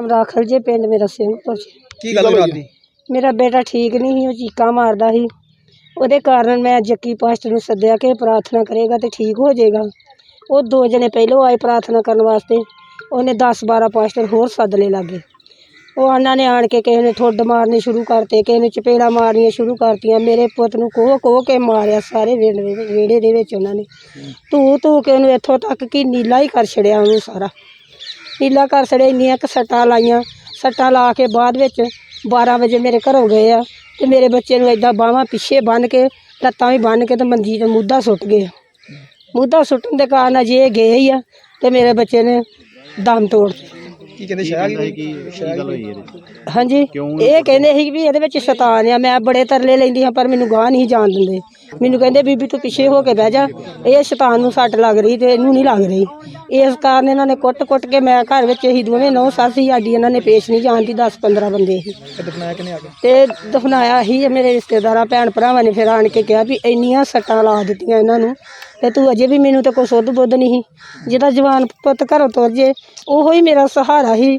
ਨਾਮ ਰਾਖਲ ਜੇ ਪਿੰਡ ਮੇਰਾ ਸਿੰਘਪੁਰ ਚ। ਕੀ ਗੱਲ ਹੋਈ ਰਾਤ ਮੇਰਾ ਬੇਟਾ ਠੀਕ ਨਹੀਂ ਸੀ ਉਹ ਚੀਕਾਂ ਮਾਰਦਾ ਸੀ। ਉਹਦੇ ਕਾਰਨ ਮੈਂ ਜੱਕੀ ਪਾਸਟਰ ਨੂੰ ਸੱਦਿਆ ਕਿ ਪ੍ਰਾਰਥਨਾ ਕਰੇਗਾ ਤੇ ਠੀਕ ਹੋ ਜਾਏਗਾ। ਉਹ ਦੋ ਜਣੇ ਪਹਿਲੋਂ ਆਏ ਪ੍ਰਾਰਥਨਾ ਕਰਨ ਵਾਸਤੇ। ਉਹਨੇ 10 12 ਪਾਸਟਰ ਹੋਰ ਸੱਦ ਲਏ ਲਾਗੇ। ਉਹ ਉਹਨਾਂ ਨੇ ਆਣ ਕੇ ਕਿਸੇ ਨੇ ਠੁੱਡ ਮਾਰਨੇ ਸ਼ੁਰੂ ਕਰਤੇ ਕਿਸੇ ਨੇ ਚਪੇੜਾ ਮਾਰਨੀਆਂ ਸ਼ੁਰੂ ਕਰਤੀਆਂ। ਮੇਰੇ ਪੁੱਤ ਨੂੰ ਕੋਹ ਕੋਹ ਕੇ ਮਾਰਿਆ ਸਾਰੇ ਵਿਹੜੇ ਦੇ ਵਿੱਚ- ਵਿਹੜੇ ਦੇ ਵਿੱਚ ਉਹਨਾਂ ਨੇ। ਧੂ ਧੂ ਕੇ ਉਹਨੂੰ ਇੱਥੋਂ ਤੱਕ ਕਿ ਨੀਲਾ ਹੀ ਕਰ ਛੜਿਆ ਉਹਨੂੰ ਸਾਰਾ। ਨੀਲਾ ਕਰ ਛੜਿਆ ਇੰਨੀਆਂ ਕੁ ਸੱਟਾਂ ਲਾਈਆਂ। ਸੱਟਾਂ ਲਾ ਕੇ ਬਾਅਦ ਵਿੱਚ 12 ਵਜੇ ਮੇਰੇ ਘਰੋਂ ਗਏ ਆ ਤੇ ਮੇਰੇ ਬੱਚੇ ਨੂੰ ਏਦਾਂ ਬਾਹਾਂ ਪਿੱਛੇ ਬੰਨ ਕੇ ਲੱਤਾਂ ਵੀ ਬੰਨ ਕੇ ਤੇ ਮੰਜੀ ਤੇ ਮੁੱਦਾ ਸੁੱਟ ਗਏ। ਮੁੱਦਾ ਸੁੱਟਣ ਦੇ ਕਾਰਨ ਅਜੇ ਇਹ ਗਏ ਹੀ ਆ ਤੇ ਮੇਰੇ ਬੱਚੇ ਨੇ ਦਮ ਤੋੜ ਦਿੱਤਾ। ਕੀ ਕਹਿੰਦੇ ਸ਼ਾਇਦ ਕੀ ਸ਼ਾਇਦ ਹਾਂਜੀ ਇਹ ਕਹਿੰਦੇ ਸੀ ਵੀ ਇਹਦੇ ਵਿੱਚ ਸ਼ੈਤਾਨ ਆ ਮੈਂ ਬੜੇ ਤਰਲੇ ਲੈਂਦੀ ਹਾਂ ਪਰ ਮੈਨੂੰ ਗਾਹ ਨਹੀਂ ਜਾਣ ਦਿੰਦੇ। ਮੈਨੂੰ ਕਹਿੰਦੇ ਬੀਬੀ ਤੂੰ ਪਿੱਛੇ ਹੋ ਕੇ ਬਹਿ ਜਾ। ਇਹ ਸ਼ੈਤਾਨ ਨੂੰ ਸੱਟ ਲੱਗ ਰਹੀ ਤੇ ਇਹਨੂੰ ਨਹੀਂ ਲੱਗ ਰਹੀ। ਇਸ ਕਾਰਨ ਇਹਨਾਂ ਨੇ ਕੁੱਟ-ਕੁੱਟ ਕੇ ਮੈਂ ਘਰ ਵਿੱਚ ਹੀ ਦੋਵੇਂ ਨੌ ਸੱਸ ਸਾਡੀ ਇਹਨਾਂ ਨੇ ਪੇਸ਼ ਨਹੀਂ ਜਾਣ ਦੀ 10-15 ਬੰਦੇ ਸੀ ਤੇ ਦਫਨਾਇਆ ਕਿਨੇ ਆ ਕੇ? ਤੇ ਦਫਨਾਇਆ ਹੀ ਮੇਰੇ ਰਿਸ਼ਤੇਦਾਰਾਂ ਭੈਣ ਭਰਾਵਾਂ ਨੇ ਫਿਰ ਆਣ ਕੇ ਕਿਹਾ ਵੀ ਇੰਨੀਆਂ ਸੱਟਾਂ ਲਾ ਦਿੱਤੀਆਂ ਇਹਨਾਂ ਨੂੰ ਤੇ ਤੂੰ ਅਜੇ ਵੀ ਮੈਨੂੰ ਤੇ ਕੋਈ ਸੁੱਧ ਬੁੱਧ ਨਹੀਂ। ਸੀ। ਜਿਹਦਾ ਜਵਾਨ ਪੁੱਤ ਘਰੋਂ ਤੁਰ ਜੇ ਉਹੋ ਹੀ ਮੇਰਾ ਸਹਾਰਾ ਸੀ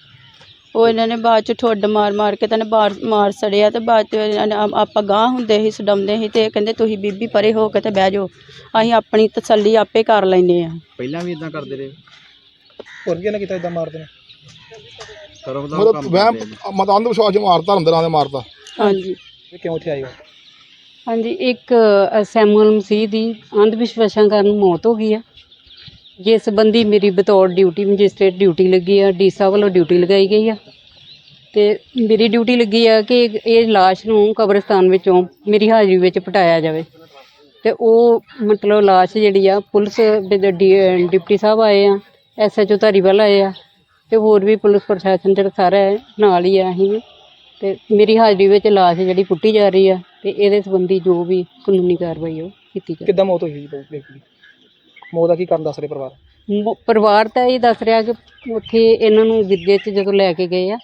ਉਹ ਇਹਨਾਂ ਨੇ ਬਾਅਦ ਚ ਠੁੱਡ ਮਾਰ ਮਾਰ ਕੇ ਤਾਂ ਮਾਰ ਮਾਰ ਸੜਿਆ ਤੇ ਬਾਅਦ ਚ ਇਹਨਾਂ ਨੇ ਆਪਾਂ ਗਾਂ ਹੁੰਦੇ ਸੀ ਸਡਾਉਂਦੇ ਸੀ ਤੇ ਇਹ ਕਹਿੰਦੇ ਤੁਸੀਂ ਬੀਬੀ ਪਰੇ ਹੋ ਕੇ ਤੇ ਬਹਿ ਜਾਓ। ਅਸੀਂ ਆਪਣੀ ਤਸੱਲੀ ਆਪੇ ਕਰ ਲੈਨੇ ਆ ਪਹਿਲਾਂ ਵੀ ਇਦਾਂ ਕਰਦੇ ਰਹੇ? ਹੋਰ ਕੀ ਇਹਨੇ ਕੀਤਾ ਇਦਾਂ ਮਾਰਦੇ ਨੇ ਦਾ ਮਤਲਬ ਵਹਿਮ ਮਤ ਅੰਧ ਵਿਸ਼ਵਾਸ ਚ ਮਾਰਤਾ ਅੰਦਰਾਂ ਦੇ ਮਾਰਤਾ। ਹਾਂਜੀ। ਇਹ ਕਿਉਂ ਇੱਥੇ ਆਏ ਹੋ? ਹਾਂਜੀ ਇੱਕ ਅ, ਸੈਮੂਅਲ ਮਸੀਹ ਦੀ ਅੰਧ ਵਿਸ਼ਵਾਸਾਂ ਕਾਰਨ ਮੌਤ ਹੋ ਗਈ ਆ। ਜਿਸ ਸੰਬੰਧੀ ਮੇਰੀ ਬਤੌਰ ਡਿਊਟੀ ਮੈਜਿਸਟਰੇਟ ਡਿਊਟੀ ਲੱਗੀ ਆ ਡੀ ਸਾਹਿਬ ਵੱਲੋਂ ਡਿਊਟੀ ਲਗਾਈ ਗਈ ਆ। ਤੇ ਮੇਰੀ ਡਿਊਟੀ ਲੱਗੀ ਆ ਕਿ ਇਹ ਲਾਸ਼ ਨੂੰ ਕਬਰਸਤਾਨ ਵਿੱਚੋਂ ਮੇਰੀ ਹਾਜ਼ਰੀ ਵਿੱਚ ਪਟਾਇਆ ਜਾਵੇ। ਤੇ ਉਹ ਮਤਲਬ ਲਾਸ਼ ਜਿਹੜੀ ਆ ਪੁਲਿਸ ਦੇ ਡ- ਡੀ- ਡਿਪਟੀ ਸਾਹਿਬ ਆਏ ਆ ਐਸਐਚਓ ਧਾਰੀਵਾਲ ਆਏ ਆ ਤੇ ਹੋਰ ਵੀ ਪੁਲਿਸ ਪ੍ਰਸ਼ਾਸਨ ਜਿਹੜਾ ਸਾਰਾ ਹੈ, ਨਾਲ ਹੀ ਆ ਅਸੀਂ। ਵੀ ਤੇ ਮੇਰੀ ਹਾਜ਼ਰੀ ਵਿੱਚ ਲਾਸ਼ ਜਿਹੜੀ ਪੁੱਟੀ ਜਾ ਰਹੀ ਆ ਤੇ ਇਹਦੇ ਸੰਬੰਧੀ ਜੋ ਵੀ ਕਾਨੂੰਨੀ ਕਾਰਵਾਈ ਆ ਉਹ ਕੀਤੀ ਜਾਵੇ ਕਿੱਦਾਂ ਮੌਤ ਹੋਈ ਜੀ ਵਿਅਕਤੀ ਦੀ ਮੌਤ ਦਾ ਕੀ ਕਾਰਨ ਦੱਸ ਰਹੇ ਪਰਿਵਾਰ? ਮ- ਪਰਿਵਾਰ ਤਾਂ ਇਹ ਦੱਸ ਰਿਹਾ ਕਿ ਉੱਥੇ ਇਹਨਾਂ ਨੂੰ ਵਿਦਿਆ 'ਚ ਜਦੋਂ ਲੈ ਕੇ ਗਏ ਆ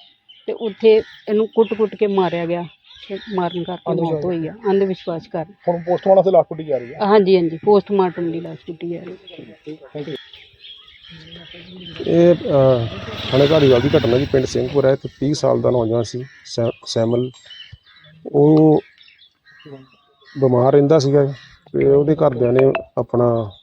ਤੇ ਉੱਥੇ ਇਹਨੂੰ ਕੁੱਟ-ਕੁੱਟ ਕੇ ਮਾਰਿਆ ਗਿਆ ਤੇ ਮਾਰਨ ਕਰਕੇ ਮੌਤ ਹੋਈ ਆ ਅੰਧ ਵਿਸ਼ਵਾਸ ਕਾਰਨ। ਹੁਣ ਪੋਸਟਮਾਰਟਮ ਤੇ ਲਾਸ਼ ਪੁੱਟੀ ਜਾ ਰਹੀ ਹੈ ਹਾਂਜੀ ਹਾਂਜੀ ਪੋਸਟਮਾਰਟਮ ਦੀ ਲਾਸ਼ ਪੁੱਟੀ ਜਾ ਰਹੀ ਹੈ ਇਹ ਥਾਣੇ ਧਾਰੀਵਾਲ ਦੀ ਘਟਨਾ ਜੀ ਪਿੰਡ ਸਿੰਘਪੁਰ ਹੈ ਤੇ 30 ਸਾਲ ਦਾ ਨੌਜਵਾਨ ਸੀ ਸੈ- ਸੈਮਲ। ਉਹ ਬਿਮਾਰ ਰਹਿੰਦਾ ਸੀਗਾ ਤੇ ਉਹਦੇ ਘਰਦਿਆਂ ਨੇ ਆਪਣਾ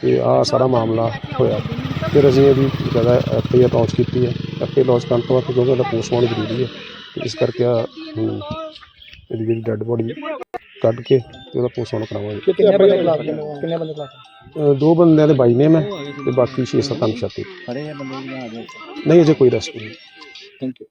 ਕਿ ਆ ਸਾਰਾ ਮਾਮਲਾ ਹੋਇਆ। ਫਿਰ ਅਸੀਂ ਇਹਦੀ ਜ਼ਿਆਦਾ ਐਫ ਆਈ ਆਰ ਲਾਂਚ ਕੀਤੀ ਹੈ। ਐਫ ਆਈ ਲਾਂਚ ਕਰਨ ਤੋਂ ਬਾਅਦ ਕਿਉਂਕਿ ਉਹਦਾ ਪੋਸਟਮਾਰਟਮ ਜ਼ਰੂਰੀ ਹੈ ਤੇ ਇਸ ਕਰਕੇ ਆ ਇਹਦੀ ਜਿਹੜੀ ਡੈੱਡ ਬੋਡੀ ਕੱਢ ਕੇ ਤੇ ਉਹਦਾ ਪੋਸਟਮਾਰਟਮ ਕਰਾਵਾਂਗੇ। ਕਿੰਨੇ ਬੰਦੇ ਖਿਲਾਫ ਕਿੰਨੇ ਬੰਦੇ ਖਿਲਾਫ ਦੋ? ਬੰਦਿਆਂ ਦੇ ਬਾਈ ਨੇਮ ਹੈ ਤੇ ਬਾਕੀ 6-7 ਅਨਸ਼ਾਤੇ ਖੜੇ ਆ ਬੰਦੇ ਵੀ ਆ ਗਏ ਨਹੀਂ ਅਜੇ ਕੋਈ ਰੈਸਟ ਨਹੀਂ ਥੈਂਕ ਯੂ